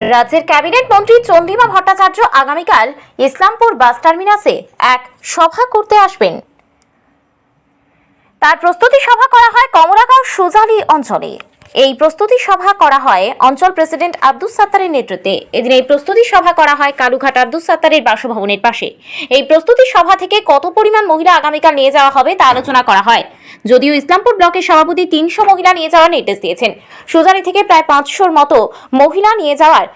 রাজ্যের ক্যাবিনেট মন্ত্রী চন্দ্রিমা ভট্টাচার্য আগামীকাল ইসলামপুর বাস টার্মিনাসে এক সভা করতে আসবেন। তার প্রস্তুতি সভা করা হয় কমলাগাঁও সুজালি অঞ্চলে। এই প্রস্তুতি সভা করা হয় অঞ্চল প্রেসিডেন্ট আব্দুস সাত্তারের নেতৃত্বে। এদিন এই প্রস্তুতি সভা করা হয় কালুঘাট আব্দুস সাত্তারের বাসভবনের পাশে। এই প্রস্তুতি সভা থেকে কত পরিমাণ মহিলা আগামীকাল নিয়ে যাওয়া হবে তা আলোচনা করা হয়। যদিও ইসলামপুর ব্লকের সভাপতি তিনশো মহিলা নিয়ে যাওয়ার নির্দেশ দিয়েছেন। সুজানি থেকে প্রায় পাঁচশোর মতো মহিলা নিয়ে যাওয়ার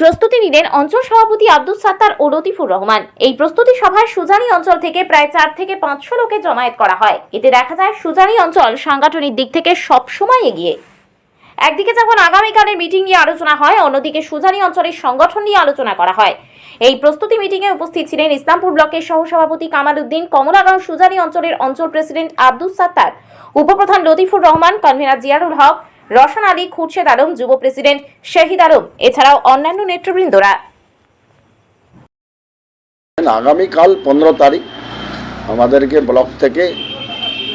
প্রস্তুতি নিলেন অঞ্চল সভাপতি আব্দুল সাত্তার ও লতিফুর রহমান। এই প্রস্তুতি সভায় সুজানি অঞ্চল থেকে প্রায় চার থেকে পাঁচশো লোকে জমায়েত করা হয়। এতে দেখা যায়, সুজানি অঞ্চল সাংগঠনিক দিক থেকে সবসময় এগিয়ে। একদিকে যখন আগামীকালের মিটিং নিয়ে আলোচনা হয়, অন্যদিকে সুজানি অঞ্চলের সংগঠন নিয়ে আলোচনা করা হয়। এই প্রস্তুতি মিটিংয়ে উপস্থিত ছিলেন ইসলামপুর ব্লকের সহসভাপতি কামাল উদ্দিন কমলাগাঁও সুজানি অঞ্চলের অঞ্চল প্রেসিডেন্ট আব্দুল সাত্তার, উপপ্রধান লতিফুর রহমান, কনভেনার জিয়ারুল হক রশন আলী, খুরশেদ আলম, যুব প্রেসিডেন্ট শহীদ আলম, এছাড়াও অন্যান্য নেতৃবৃন্দরা। আগামীকাল পনেরো তারিখ আমাদেরকে ব্লক থেকে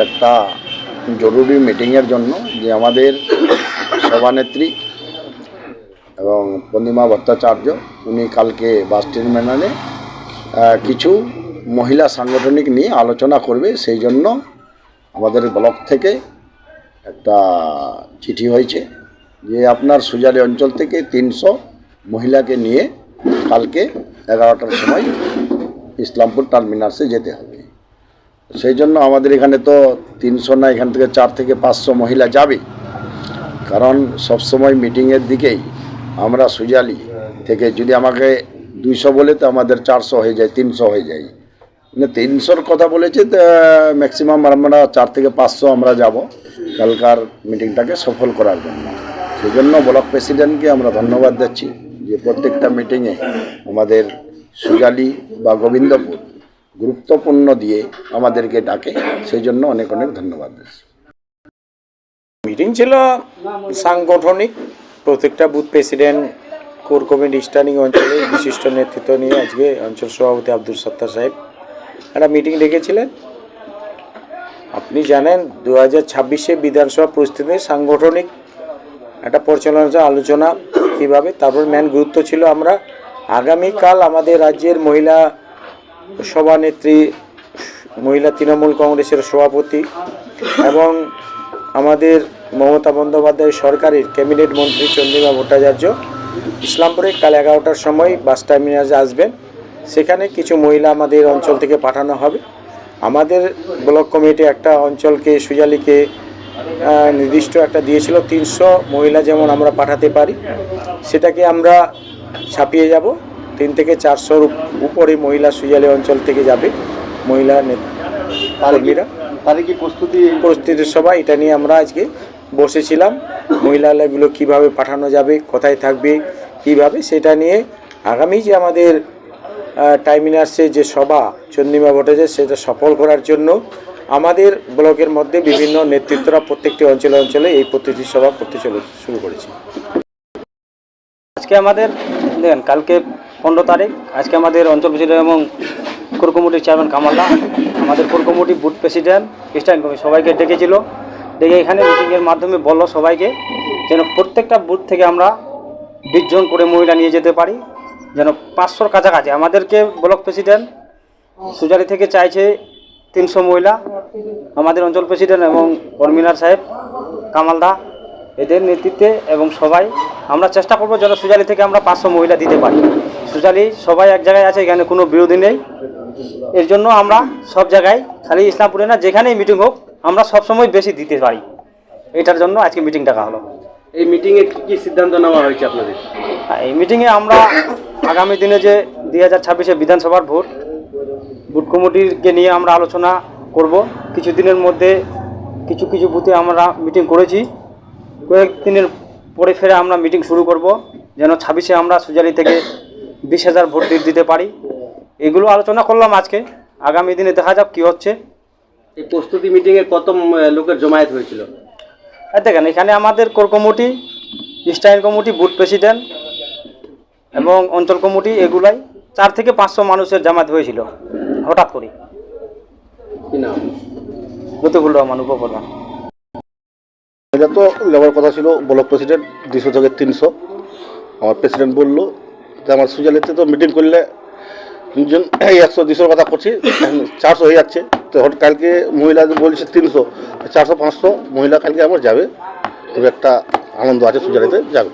একটা জরুরি মিটিংয়ের জন্য যে আমাদের সভানেত্রী এবং পূর্ণিমা ভট্টাচার্য, উনি কালকে বাস টার্মিনালে কিছু মহিলা সাংগঠনিক নিয়ে আলোচনা করবে, সেই জন্য আমাদের ব্লক থেকে একটা চিঠি হয়েছে যে আপনার সুজালি অঞ্চল থেকে তিনশো মহিলাকে নিয়ে কালকে এগারোটার সময় ইসলামপুর টার্মিনাসে যেতে হবে। সেই জন্য আমাদের এখানে তো তিনশো না, এখান থেকে চার থেকে পাঁচশো মহিলা যাবে। কারণ সবসময় মিটিংয়ের দিকেই আমরা সুজালি থেকে যদি আমাকে দুইশো বলে তো আমাদের চারশো হয়ে যায়, তিনশো হয়ে যায়। তিনশোর কথা বলেছে ম্যাক্সিমাম আমরা চার থেকে পাঁচশো আমরা যাব কালকার মিটিংটাকে সফল করার জন্য। সেই জন্য ব্লক প্রেসিডেন্টকে আমরা ধন্যবাদ দিচ্ছি যে প্রত্যেকটা মিটিংয়ে আমাদের সুজালি বা গোবিন্দপুর গুরুত্বপূর্ণ দিয়ে আমাদেরকে ডাকে সেই জন্য অনেক অনেক ধন্যবাদ দিচ্ছি। মিটিং ছিল সাংগঠনিক, প্রত্যেকটা booth president core committee standing অঞ্চলে বিশিষ্ট নেতৃত্ব নিয়ে আজকে অঞ্চল সভাপতি আব্দুল সত্তার সাহেব একটা মিটিং ডেকেছিলেন। আপনি জানেন দু হাজার ছাব্বিশে বিধানসভা প্রস্তুতি সাংগঠনিক একটা পরিচালনা আলোচনা, কীভাবে, তারপর ম্যান গুরুত্ব ছিল আমরা। আগামীকাল আমাদের রাজ্যের মহিলা সভানেত্রী, মহিলা তৃণমূল কংগ্রেসের সভাপতি এবং আমাদের মমতা বন্দ্যোপাধ্যায় সরকারের ক্যাবিনেট মন্ত্রী চন্দ্রিমা ভট্টাচার্য ইসলামপুরে কাল এগারোটার সময় বাস টার্মিনাসে আসবেন। সেখানে কিছু মহিলা আমাদের অঞ্চল থেকে পাঠানো হবে। আমাদের ব্লক কমিটি একটা অঞ্চলকে সুজালিকে নির্দিষ্ট একটা দিয়েছিল। তিনশো মহিলা যেমন আমরা পাঠাতে পারি সেটাকে আমরা ছাপিয়ে যাব। তিন থেকে চারশোর উপরে মহিলা সুজালি অঞ্চল থেকে যাবে মহিলা কর্মীরা। তাহলে কি প্রস্তুতি পরিস্থিতির সভা এটা নিয়ে আমরা আজকে বসেছিলাম। মহিলাগুলো কীভাবে পাঠানো যাবে কোথায় থাকবে কীভাবে সেটা নিয়ে আগামী যে আমাদের টাইমিনার্সে যে সভা চন্দ্রিমা ভট্টাচার্য, সেটা সফল করার জন্য আমাদের ব্লকের মধ্যে বিভিন্ন নেতৃত্বরা প্রত্যেকটি অঞ্চলে অঞ্চলে এই প্রতিনিধি সভা করতে চলে, শুরু করেছে। আজকে আমাদের, দেখেন, কালকে পনেরো তারিখ, আজকে আমাদের অঞ্চল প্রেসিডেন্ট এবং কোর কমিটির চেয়ারম্যান কামাল্লা, আমাদের core committee booth president stand committee সবাইকে ডেকেছিল। ডেকে এখানে মিটিংয়ের মাধ্যমে বলল সবাইকে যেন প্রত্যেকটা বুথ থেকে আমরা বিশ জন করে মহিলা নিয়ে যেতে পারি। যেন পাঁচশোর কাছাকাছি। আমাদেরকে ব্লক প্রেসিডেন্ট সুজারি থেকে চাইছে তিনশো মহিলা আমাদের অঞ্চল প্রেসিডেন্ট এবং কর্মিনার সাহেব কামালদা এদের নেতৃত্বে এবং সবাই। আমরা চেষ্টা করব যেন সুজালি থেকে আমরা পাঁচশো মহিলা দিতে পারি। সুজালি সবাই এক জায়গায় আছে এখানে কোনো বিরোধী নেই। এর জন্য আমরা সব জায়গায় খালি ইসলামপুরে না যেখানেই মিটিং হোক আমরা সবসময় বেশি দিতে পারি। এটার জন্য আজকে মিটিং ডাকা হলো। এই মিটিংয়ে কী কী সিদ্ধান্ত নেওয়া হয়েছে আপনাদের? এই মিটিংয়ে আমরা আগামী দিনে যে দুই হাজার ছাব্বিশে বিধানসভার ভোট বুথ কমিটিকে নিয়ে আমরা আলোচনা করব। কিছুদিনের মধ্যে কিছু কিছু বুথে আমরা মিটিং করেছি। কয়েকদিনের পরে ফেরে আমরা মিটিং শুরু করব যেন ছাব্বিশে আমরা সুজালি থেকে বিশ হাজার ভোট দিতে পারি। এগুলো আলোচনা করলাম আজকে। আগামী দিনে দেখা যাক কী হচ্ছে। এই প্রস্তুতি মিটিংয়ে কত লোকের জমায়েত হয়েছিল? দেখেন এখানে আমাদের core committee style committee booth president এবং অঞ্চল কমিটি এগুলাই চার থেকে পাঁচশো মানুষের জামাত হয়েছিল হঠাৎ করে। কি নাম? লতিফুল রহমান উপপ্রধান। এটা তো লেবার কথা ছিল ব্লক প্রেসিডেন্ট দুশো থেকে তিনশো। আমার প্রেসিডেন্ট বলল যে আমার সুজালিতে তো মিটিং করলে তিনজন এই একশো দুশোর কথা করছি চারশো হয়ে যাচ্ছে। তো হঠাৎ কালকে মহিলা বলছে তিনশো চারশো পাঁচশো মহিলা কালকে আমার যাবে। খুব একটা আনন্দ আছে সুজালিতে যাবে।